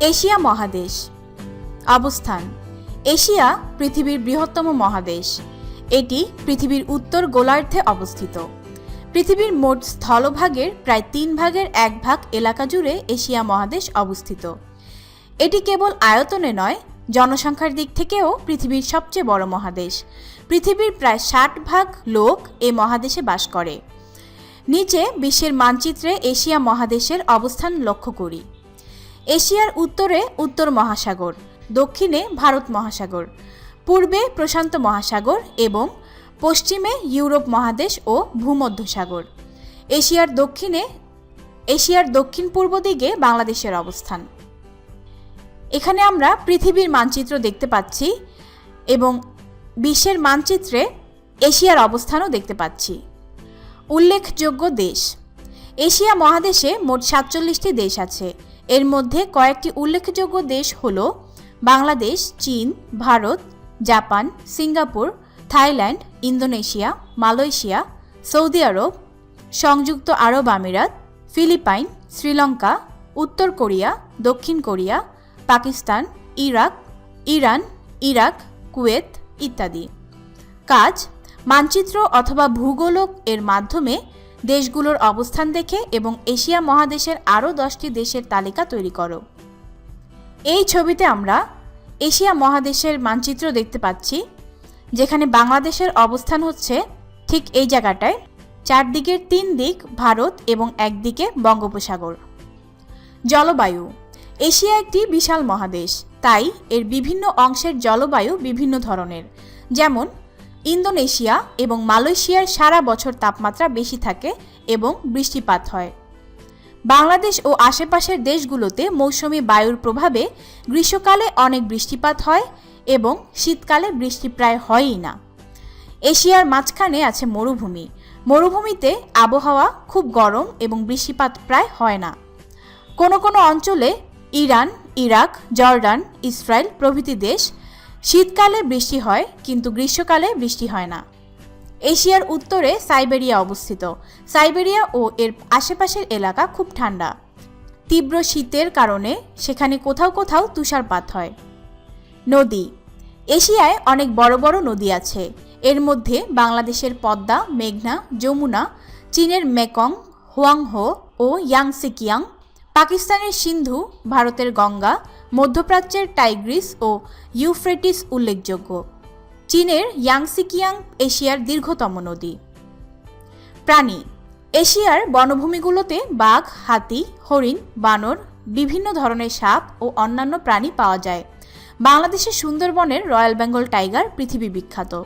Asia মহাদেশ। অবস্থান, Asia পৃথিবীর বৃহত্তম মহাদেশ। এটি পৃথিবীর উত্তর গোলার্ধে অবস্থিত। পৃথিবীর মোট স্থলভাগের প্রায় তিন ভাগের এক ভাগ এলাকা জুড়ে এশিয়া মহাদেশ অবস্থিত। এটি কেবল আয়তনে নয়, জনসংখ্যার দিক থেকেও পৃথিবীর সবচেয়ে বড় মহাদেশ। পৃথিবীর প্রায় ষাট ভাগ লোক এ মহাদেশে বাস করে। নিচে বিশ্বের মানচিত্রে এশিয়া মহাদেশের অবস্থান লক্ষ্য করি। এশিয়ার উত্তরে উত্তর মহাসাগর, দক্ষিণে ভারত মহাসাগর, পূর্বে প্রশান্ত মহাসাগর এবং পশ্চিমে ইউরোপ মহাদেশ ও ভূমধ্যসাগর। এশিয়ার দক্ষিণে, এশিয়ার দক্ষিণ পূর্ব দিকে বাংলাদেশের অবস্থান। এখানে আমরা পৃথিবীর মানচিত্র দেখতে পাচ্ছি এবং বিশ্বের মানচিত্রে এশিয়ার অবস্থানও দেখতে পাচ্ছি। উল্লেখযোগ্য দেশ। এশিয়া মহাদেশে মোট সাতচল্লিশটি দেশ আছে। এর মধ্যে কয়েকটি উল্লেখযোগ্য দেশ হল বাংলাদেশ, চীন, Bharat, Japan, Singapore, Thailand, Indonesia, Malaysia, Saudi আরব, সংযুক্ত আরব আমিরাত, ফিলিপাইন, শ্রীলঙ্কা, উত্তর কোরিয়া, দক্ষিণ Korea, Pakistan, Iraq, Iran, Iraq, Kuwait ইত্যাদি। কাজ, মানচিত্র অথবা ভূগোলক এর মাধ্যমে দেশগুলোর অবস্থান দেখে এবং এশিয়া মহাদেশের আরও দশটি দেশের তালিকা তৈরি করো। এই ছবিতে আমরা এশিয়া মহাদেশের মানচিত্র দেখতে পাচ্ছি, যেখানে বাংলাদেশের অবস্থান হচ্ছে ঠিক এই জায়গাটায়, চারদিকের তিন দিক ভারত এবং একদিকে বঙ্গোপসাগর। জলবায়ু, এশিয়া একটি বিশাল মহাদেশ, তাই এর বিভিন্ন অংশের জলবায়ু বিভিন্ন ধরনের, যেমন ইন্দোনেশিয়া এবং মালয়েশিয়ার সারা বছর তাপমাত্রা বেশি থাকে এবং বৃষ্টিপাত হয়। বাংলাদেশ ও আশেপাশের দেশগুলোতে মৌসুমি বায়ুর প্রভাবে গ্রীষ্মকালে অনেক বৃষ্টিপাত হয় এবং শীতকালে বৃষ্টি প্রায় হয়ই না। এশিয়ার মাঝখানে আছে মরুভূমি। মরুভূমিতে আবহাওয়া খুব গরম এবং বৃষ্টিপাত প্রায় হয় না। কোনো কোনো অঞ্চলে ইরান, ইরাক, জর্ডান, ইসরায়েল প্রভৃতি দেশ শীতকালে বৃষ্টি হয়, কিন্তু গ্রীষ্মকালে বৃষ্টি হয় না। এশিয়ার উত্তরে সাইবেরিয়া অবস্থিত। সাইবেরিয়া ও এর আশেপাশের এলাকা খুব ঠান্ডা। তীব্র শীতের কারণে সেখানে কোথাও কোথাও তুষারপাত হয়। নদী। এশিয়ায় অনেক বড় বড় নদী আছে। এর মধ্যে বাংলাদেশের পদ্মা, মেঘনা, যমুনা, চীনের মেকং, হোয়াংহো ও ইয়াংসিকিয়াং, পাকিস্তানের সিন্ধু, ভারতের গঙ্গা মধ্যপ্রাচ্যের টাইগ্রিস ও ইউফ্রেটিস উল্লেখযোগ্য। চীনের ইয়াংসিকিয়াং এশিয়ার দীর্ঘতম নদী। প্রাণী। এশিয়ার বনভূমিগুলোতে বাঘ, হাতি, হরিণ, বানর, বিভিন্ন ধরনের সাপ ও অন্যান্য প্রাণী পাওয়া যায়। বাংলাদেশের সুন্দরবনের রয়্যাল বেঙ্গল টাইগার পৃথিবী বিখ্যাত।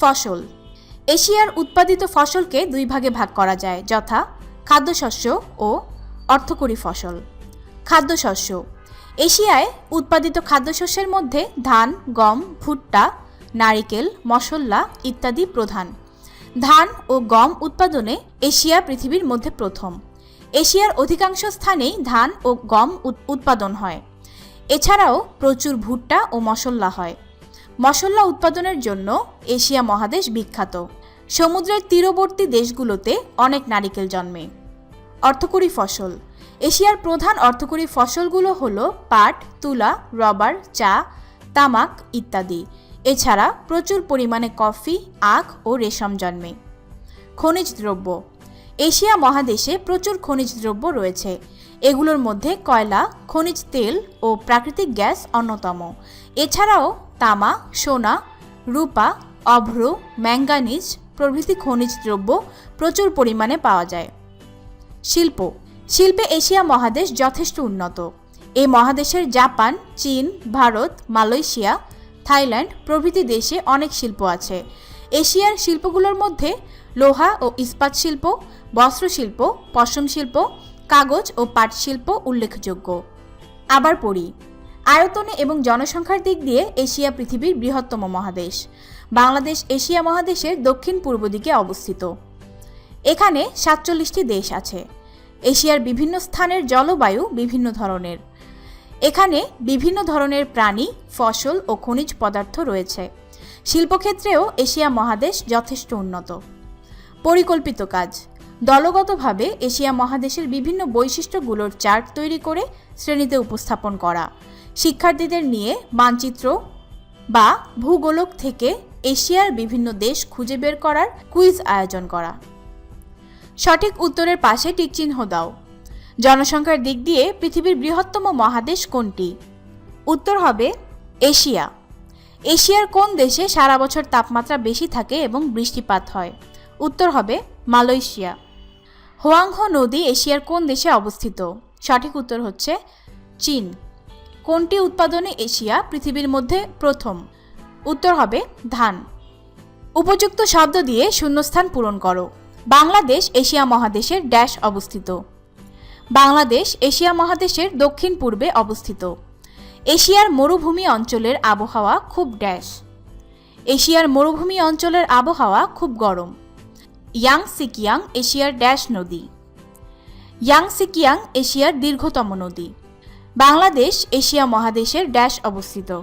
ফসল। এশিয়ার উৎপাদিত ফসলকে দুই ভাগে ভাগ করা যায়, যথা খাদ্যশস্য ও অর্থকরী ফসল। খাদ্যশস্য। এশিয়ায় উৎপাদিত খাদ্যশস্যের মধ্যে ধান, গম, ভুট্টা, নারিকেল, মশলা ইত্যাদি প্রধান। ধান ও গম উৎপাদনে এশিয়া পৃথিবীর মধ্যে প্রথম। এশিয়ার অধিকাংশ স্থানেই ধান ও গম উৎপাদন হয়। এছাড়াও প্রচুর ভুট্টা ও মশলা হয়। মশলা উৎপাদনের জন্য এশিয়া মহাদেশ বিখ্যাত। সমুদ্রের তীরবর্তী দেশগুলোতে অনেক নারিকেল জন্মে। অর্থকরী ফসল। এশিয়ার প্রধান অর্থকরী ফসলগুলো হল পাট, তুলা, রবার, চা, তামাক ইত্যাদি। এছাড়া প্রচুর পরিমাণে কফি, আখ ও রেশম জন্মে। খনিজ দ্রব্য। এশিয়া মহাদেশে প্রচুর খনিজ দ্রব্য রয়েছে। এগুলোর মধ্যে কয়লা, খনিজ তেল ও প্রাকৃতিক গ্যাস অন্যতম। এছাড়াও তামা, সোনা, রূপা, অভ্র ম্যাঙ্গানিজ প্রভৃতি খনিজ দ্রব্য প্রচুর পরিমাণে পাওয়া যায়। শিল্প। শিল্পে এশিয়া মহাদেশ যথেষ্ট উন্নত। এই মহাদেশের জাপান, চীন, ভারত, মালয়েশিয়া, থাইল্যান্ড প্রভৃতি দেশে অনেক শিল্প আছে। এশিয়ার শিল্পগুলোর মধ্যে লোহা ও ইস্পাত শিল্প, বস্ত্রশিল্প, পশম শিল্প, কাগজ ও পাট শিল্প উল্লেখযোগ্য। আবার পড়ি। আয়তনে এবং জনসংখ্যার দিক দিয়ে এশিয়া পৃথিবীর বৃহত্তম মহাদেশ। বাংলাদেশ এশিয়া মহাদেশের দক্ষিণ পূর্ব দিকে অবস্থিত। এখানে সাতচল্লিশটি দেশ আছে। এশিয়ার বিভিন্ন স্থানের জলবায়ু বিভিন্ন ধরনের। এখানে বিভিন্ন ধরনের প্রাণী, ফসল ও খনিজ পদার্থ রয়েছে। শিল্পক্ষেত্রেও এশিয়া মহাদেশ যথেষ্ট উন্নত। পরিকল্পিত কাজ। দলগতভাবে এশিয়া মহাদেশের বিভিন্ন বৈশিষ্ট্যগুলোর চার্ট তৈরি করে শ্রেণীতে উপস্থাপন করা। শিক্ষার্থীদের নিয়ে মানচিত্র বা ভূগোলক থেকে এশিয়ার বিভিন্ন দেশ খুঁজে বের করার কুইজ আয়োজন করা। সঠিক উত্তরের পাশে টিকচিহ্ন দাও। জনসংখ্যার দিক দিয়ে পৃথিবীর বৃহত্তম মহাদেশ কোনটি? উত্তর হবে এশিয়া। এশিয়ার কোন দেশে সারা বছর তাপমাত্রা বেশি থাকে এবং বৃষ্টিপাত হয়? উত্তর হবে মালয়েশিয়া। হোয়াংহো নদী এশিয়ার কোন দেশে অবস্থিত? সঠিক উত্তর হচ্ছে চীন। কোনটি উৎপাদনে এশিয়া পৃথিবীর মধ্যে প্রথম? উত্তর হবে ধান। উপযুক্ত শব্দ দিয়ে শূন্যস্থান পূরণ করো। বাংলাদেশ এশিয়া মহাদেশের ড্যাশ অবস্থিত। বাংলাদেশ এশিয়া মহাদেশের দক্ষিণ পূর্বে অবস্থিত। এশিয়ার মরুভূমি অঞ্চলের আবহাওয়া খুব ড্যাশ। এশিয়ার মরুভূমি অঞ্চলের আবহাওয়া খুব গরম। ইয়াং সিকিয়াং এশিয়ার ড্যাশ নদী। ইয়াং সিকিয়াং এশিয়ার দীর্ঘতম নদী। বাংলাদেশ এশিয়া মহাদেশের ড্যাশ অবস্থিত।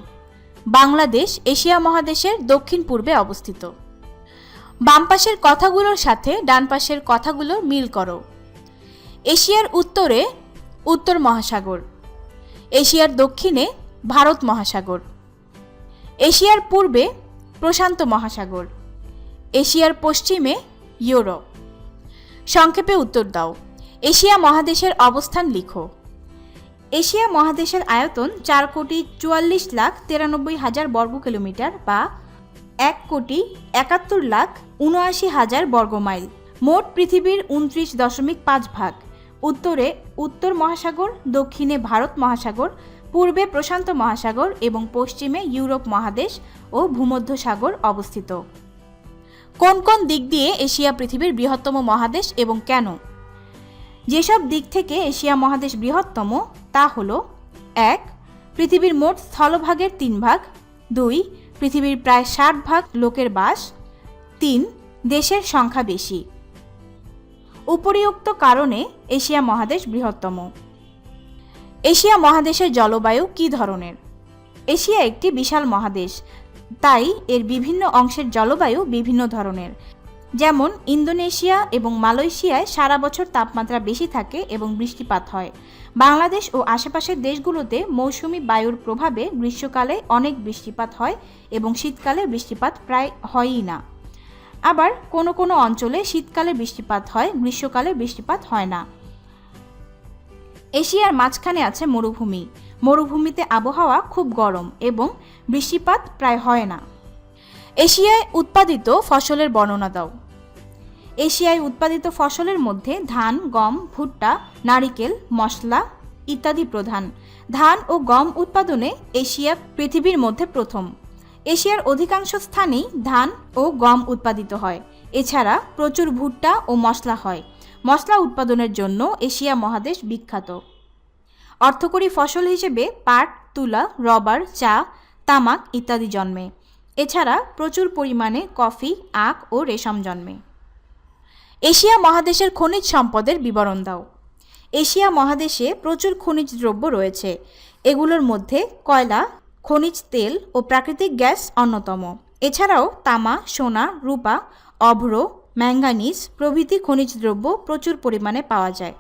বাংলাদেশ এশিয়া মহাদেশের দক্ষিণ পূর্বে অবস্থিত। বাম পাশের কথাগুলোর সাথে ডান পাশের কথাগুলো মিল করো। এশিয়ার উত্তরে উত্তর মহাসাগর, এশিয়ার দক্ষিণে ভারত মহাসাগর, এশিয়ার পূর্বে প্রশান্ত মহাসাগর, এশিয়ার পশ্চিমে ইউরোপ। সংক্ষেপে উত্তর দাও। এশিয়া মহাদেশের অবস্থান লিখো। এশিয়া মহাদেশের আয়তন চার কোটি চুয়াল্লিশ লাখ তিরানব্বই হাজার বর্গ কিলোমিটার বা এক কোটি একাত্তর লাখ উনআশি হাজার বর্গমাইল। মোট পৃথিবীর উনত্রিশ দশমিক পাঁচ ভাগ। উত্তরে উত্তর মহাসাগর, দক্ষিণে ভারত মহাসাগর, পূর্বে প্রশান্ত মহাসাগর এবং পশ্চিমে ইউরোপ মহাদেশ ও ভূমধ্যসাগর অবস্থিত। কোন কোন দিক দিয়ে এশিয়া পৃথিবীর বৃহত্তম মহাদেশ এবং কেন? যেসব দিক থেকে এশিয়া মহাদেশ বৃহত্তম তা হল, এক, পৃথিবীর মোট স্থলভাগের তিন ভাগ, দুই, পৃথিবীর প্রায় ষাট ভাগ লোকের বাস তিন, দেশের সংখ্যা বেশি। উপরিউক্ত কারণে এশিয়া মহাদেশ বৃহত্তম। এশিয়া মহাদেশের জলবায়ু কী ধরনের? এশিয়া একটি বিশাল মহাদেশ, তাই এর বিভিন্ন অংশের জলবায়ু বিভিন্ন ধরনের। যেমন, ইন্দোনেশিয়া এবং মালয়েশিয়ায় সারা বছর তাপমাত্রা বেশি থাকে এবং বৃষ্টিপাত হয়। বাংলাদেশ ও আশেপাশের দেশগুলোতে মৌসুমি বায়ুর প্রভাবে গ্রীষ্মকালে অনেক বৃষ্টিপাত হয় এবং শীতকালে বৃষ্টিপাত প্রায় হয়ই না। আবার কোনো কোনো অঞ্চলে শীতকালে বৃষ্টিপাত হয়, গ্রীষ্মকালে বৃষ্টিপাত হয় না। এশিয়ার মাঝখানে আছে মরুভূমি। মরুভূমিতে আবহাওয়া খুব গরম এবং বৃষ্টিপাত প্রায় হয় না। এশিয়ায় উৎপাদিত ফসলের বর্ণনা দাও। এশিয়ায় উৎপাদিত ফসলের মধ্যে ধান, গম, ভুট্টা, নারিকেল, মশলা ইত্যাদি প্রধান। ধান ও গম উৎপাদনে এশিয়া পৃথিবীর মধ্যে প্রথম। এশিয়ার অধিকাংশ স্থানেই ধান ও গম উৎপাদিত হয়। এছাড়া প্রচুর ভুট্টা ও মশলা হয়। মশলা উৎপাদনের জন্য এশিয়া মহাদেশ বিখ্যাত। অর্থকরী ফসল হিসেবে পাট, তুলা, রবার, চা, তামাক ইত্যাদি জন্মে। এছাড়া প্রচুর পরিমাণে কফি, আখ ও রেশম জন্মে। এশিয়া মহাদেশের খনিজ সম্পদের বিবরণ দাও। এশিয়া মহাদেশে প্রচুর খনিজ দ্রব্য রয়েছে। এগুলোর মধ্যে কয়লা খনিজ তেল ও প্রাকৃতিক গ্যাস অন্যতম। এছাড়াও তামা, সোনা, রূপা, অভ্র, ম্যাঙ্গানিজ প্রভৃতি খনিজ দ্রব্য প্রচুর পরিমাণে পাওয়া যায়।